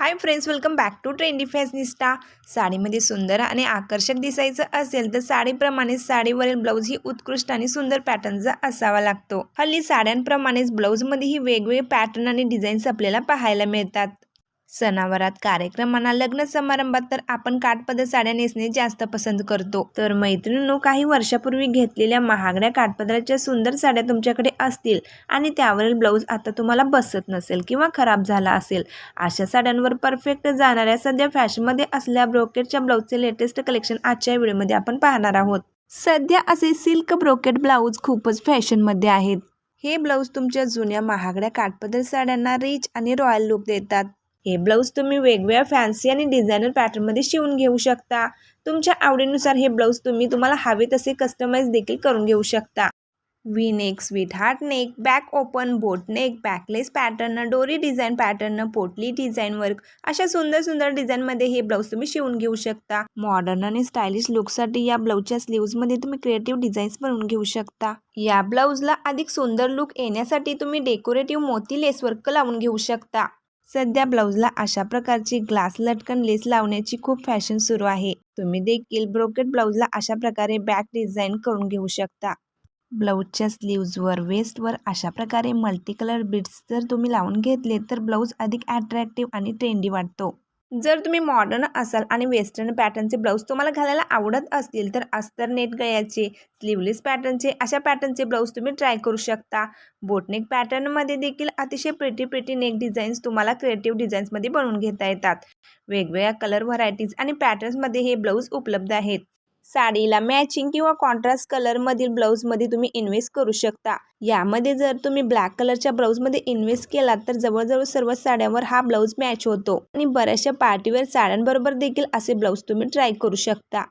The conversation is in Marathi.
Hi friends welcome back to trendy fashionista साडीमध्ये सुंदर आणि आकर्षक दिसायचं असेल तर साडीप्रमाणे साडीवरील ब्लाऊज ही उत्कृष्ट आणि सुंदर पॅटर्नचा असावा लागतो. हल्ली साड्यांप्रमाणेच ब्लाऊजमध्येही वेगवेगळे पॅटर्न आणि डिझाईन्स आपल्याला पाहायला मिळतात. सणावरात कार्यक्रमांना लग्न समारंभात तर आपण काठपदर साड्या नेसणे जास्त पसंत करतो. तर मैत्रिणींनो काही वर्षापूर्वी घेतलेल्या महागड्या काठपदराच्या सुंदर साड्या तुमच्याकडे असतील आणि त्यावरील ब्लाऊज आता तुम्हाला बसत नसेल किंवा खराब झाला असेल अशा साड्यांवर परफेक्ट जाणाऱ्या सध्या फॅशनमध्ये असल्या ब्रोकेटच्या ब्लाऊजचे लेटेस्ट कलेक्शन आजच्या व्हिडिओमध्ये आपण पाहणार आहोत. सध्या असे सिल्क ब्रोकेट ब्लाऊज खूपच फॅशनमध्ये आहेत. हे ब्लाऊज तुमच्या जुन्या महागड्या काठपदर साड्यांना रिच आणि रॉयल लुक देतात. हे ब्लाऊज तुम्ही वेगवेगळ्या फॅन्सी आणि डिझायनर पॅटर्नमध्ये शिवून घेऊ शकता. तुमच्या आवडीनुसार हे ब्लाऊज तुम्ही तुम्हाला हवे तसे कस्टमाइज देखील करून घेऊ शकता. V neck sweetheart neck back open boat neck backless pattern डोरी डिझाईन पॅटर्न पोटली डिझाईन वर्क अशा सुंदर सुंदर डिझाईनमध्ये हे ब्लाऊज तुम्ही शिवून घेऊ शकता. मॉडर्न आणि स्टायलिश लुकसाठी या ब्लाऊजच्या स्लीव्जमध्ये तुम्ही क्रिएटिव्ह डिझाईन्स बनवून घेऊ शकता. या ब्लाऊजला अधिक सुंदर लुक येण्यासाठी तुम्ही डेकोरेटिव्ह मोती लेस वर्क लावून घेऊ शकता. सध्या ब्लाऊजला अशा प्रकारची ग्लास लटकन लेस लावण्याची खूप फॅशन सुरू आहे. तुम्ही देखील ब्रोकेट ब्लाऊजला अशा प्रकारे बॅक डिझाईन करून घेऊ शकता. ब्लाऊजच्या स्लीव्जवर वेस्टवर अशा प्रकारे मल्टी कलर बीड्स जर तुम्ही लावून घेतले तर ब्लाऊज अधिक अट्रॅक्टिव्ह आणि ट्रेंडी वाटतो. जर तुम्ही मॉडर्न असाल आणि वेस्टर्न पॅटर्नचे ब्लाऊज तुम्हाला घालायला आवडत असतील तर अस्तर नेट गळ्याचे स्लीवलेस पॅटर्नचे अशा पॅटर्नचे ब्लाऊज तुम्ही ट्राय करू शकता. बोटनेक पॅटर्नमध्ये देखील अतिशय प्रिटी प्रिटी नेक डिझाईन्स तुम्हाला क्रिएटिव्ह डिझाईन्समध्ये बनवून घेता येतात. वेगवेगळ्या कलर व्हरायटीज आणि पॅटर्न्समध्ये हे ब्लाऊज उपलब्ध आहेत. साडीला मॅचिंग किंवा कॉन्ट्रास्ट कलरमधील ब्लाऊजमध्ये तुम्ही इन्व्हेस्ट करू शकता. यामध्ये जर तुम्ही ब्लॅक कलरच्या ब्लाऊजमध्ये इन्व्हेस्ट केला तर जवळजवळ सर्व साड्यांवर हा ब्लाऊज मॅच होतो. आणि बऱ्याचशा पार्टीवेअर साड्यांबरोबर देखील असे ब्लाऊज तुम्ही ट्राय करू शकता.